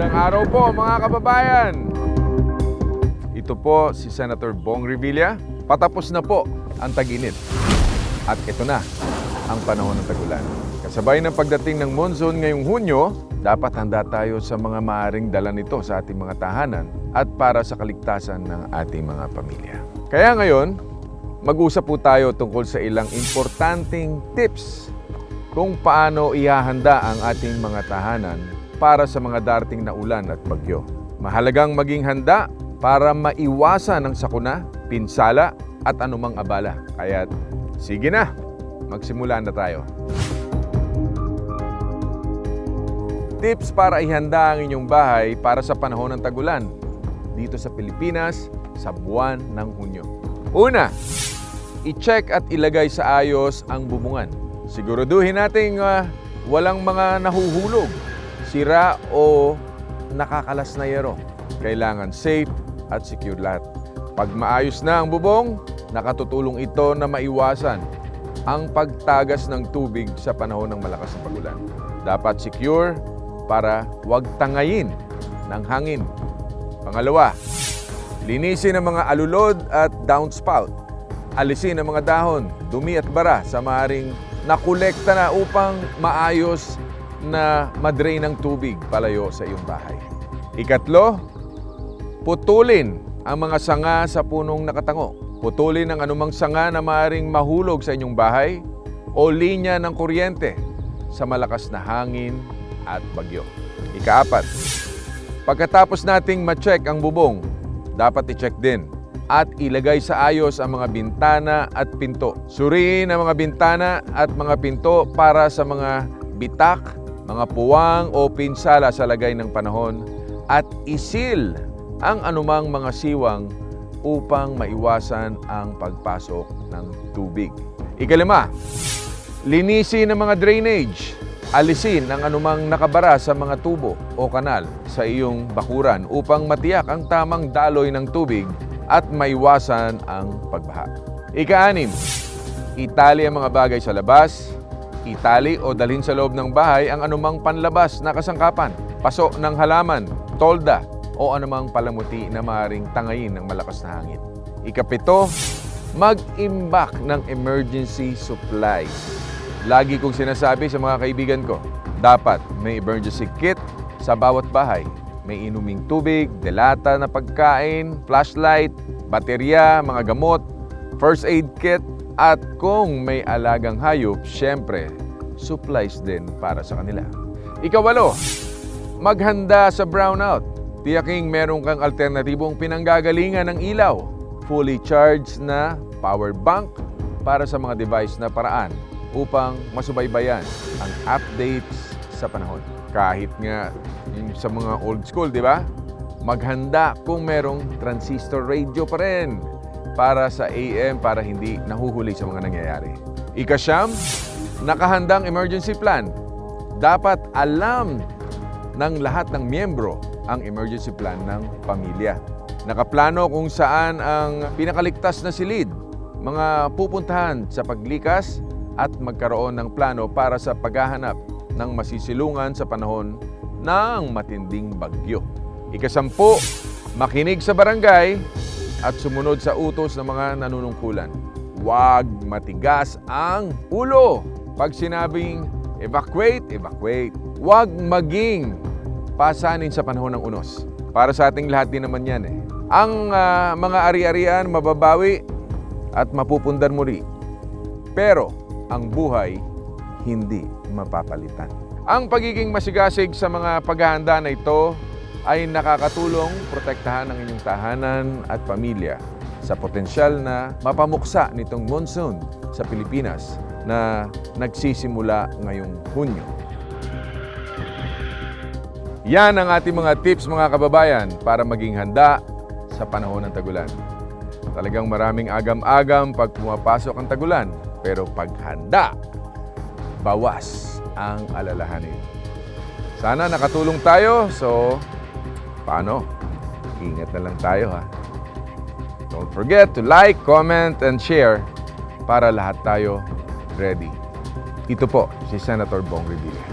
Magandang araw po mga kababayan. Ito po si Senator Bong Revilla. Patapos na po ang tag-init. At ito na ang panahon ng tagulan. Kasabay ng pagdating ng monsoon ngayong Hunyo, dapat handa tayo sa mga maaring dala nito sa ating mga tahanan at para sa kaligtasan ng ating mga pamilya. Kaya ngayon, mag-usap po tayo tungkol sa ilang importanteng tips kung paano ihahanda ang ating mga tahanan para sa mga darating na ulan at bagyo. Mahalagang maging handa para maiwasan ang sakuna, pinsala at anumang abala. Kaya sige na, magsimula na tayo. Tips para ihanda ang inyong bahay para sa panahon ng tagulan dito sa Pilipinas sa buwan ng Hunyo. Una, i-check at ilagay sa ayos ang bubungan. Siguraduhin nating ah, walang mga nahuhulog, sira o nakakalas na yero. Kailangan safe at secure lahat. Pag maayos na ang bubong, nakatutulong ito na maiwasan ang pagtagas ng tubig sa panahon ng malakas na pagulan. Dapat secure para wag tangayin ng hangin. Pangalawa, linisin ang mga alulod at downspout. Alisin ang mga dahon, dumi at bara sa maaring nakolekta na upang maayos na madrain ng tubig palayo sa iyong bahay. Ikatlo, putulin ang mga sanga sa punong nakatango. Putulin ang anumang sanga na maaring mahulog sa inyong bahay o linya ng kuryente sa malakas na hangin at bagyo. Ikaapat, pagkatapos nating ma-check ang bubong, dapat i-check din at ilagay sa ayos ang mga bintana at pinto. Suriin ang mga bintana at mga pinto para sa mga bitak, mga puwang o pinsala sa lagay ng panahon at isil ang anumang mga siwang upang maiwasan ang pagpasok ng tubig. Ikalima, linisin ang mga drainage. Alisin ang anumang nakabara sa mga tubo o kanal sa iyong bakuran upang matiyak ang tamang daloy ng tubig at maiwasan ang pagbaha. Ikaanim, itali ang mga bagay sa labas, itali o dalhin sa loob ng bahay ang anumang panlabas na kasangkapan, paso ng halaman, tolda o anumang palamuti na maaaring tangayin ng malakas na hangin. Ikapito, mag-imbak ng emergency supplies. Lagi kong sinasabi sa mga kaibigan ko, dapat may emergency kit sa bawat bahay. May inuming tubig, delata na pagkain, flashlight, baterya, mga gamot, first aid kit, at kung may alagang hayop, syempre, supplies din para sa kanila. Ikawalo, maghanda sa brownout. Tiyaking meron kang alternatibong pinanggagalingan ng ilaw. Fully charged na power bank para sa mga device na paraan upang masubaybayan ang updates sa panahon. Kahit nga sa mga old school, di ba? Maghanda kung merong transistor radio pa rin para sa AM para hindi nahuhuli sa mga nangyayari. Ikasyam, nakahandang emergency plan. Dapat alam ng lahat ng miyembro ang emergency plan ng pamilya. Nakaplano kung saan ang pinakaligtas na silid, mga pupuntahan sa paglikas at magkaroon ng plano para sa paghahanap ng masisilungan sa panahon ng matinding bagyo. Ikasampu, makinig sa barangay at sumunod sa utos ng mga nanunungkulan. Huwag matigas ang ulo. Pag sinabing evacuate, evacuate. Huwag maging pasanin sa panahon ng unos. Para sa ating lahat din naman yan eh. Ang ah, mga ari-arian mababawi at mapupundan muli. Pero ang buhay hindi mapapalitan. Ang pagiging masigasig sa mga paghahanda na ito ay nakakatulong protektahan ang inyong tahanan at pamilya sa potensyal na mapamuksa nitong monsoon sa Pilipinas na nagsisimula ngayong Hunyo. Yan ang ating mga tips mga kababayan para maging handa sa panahon ng tagulan. Talagang maraming agam-agam pag pumapasok ang tagulan, pero pag handa, bawas ang alalahanin. Sana nakatulong tayo, so paano? Ingat na lang tayo ha. Don't forget to like, comment, and share para lahat tayo ready. Ito po si Senator Bong Revilla.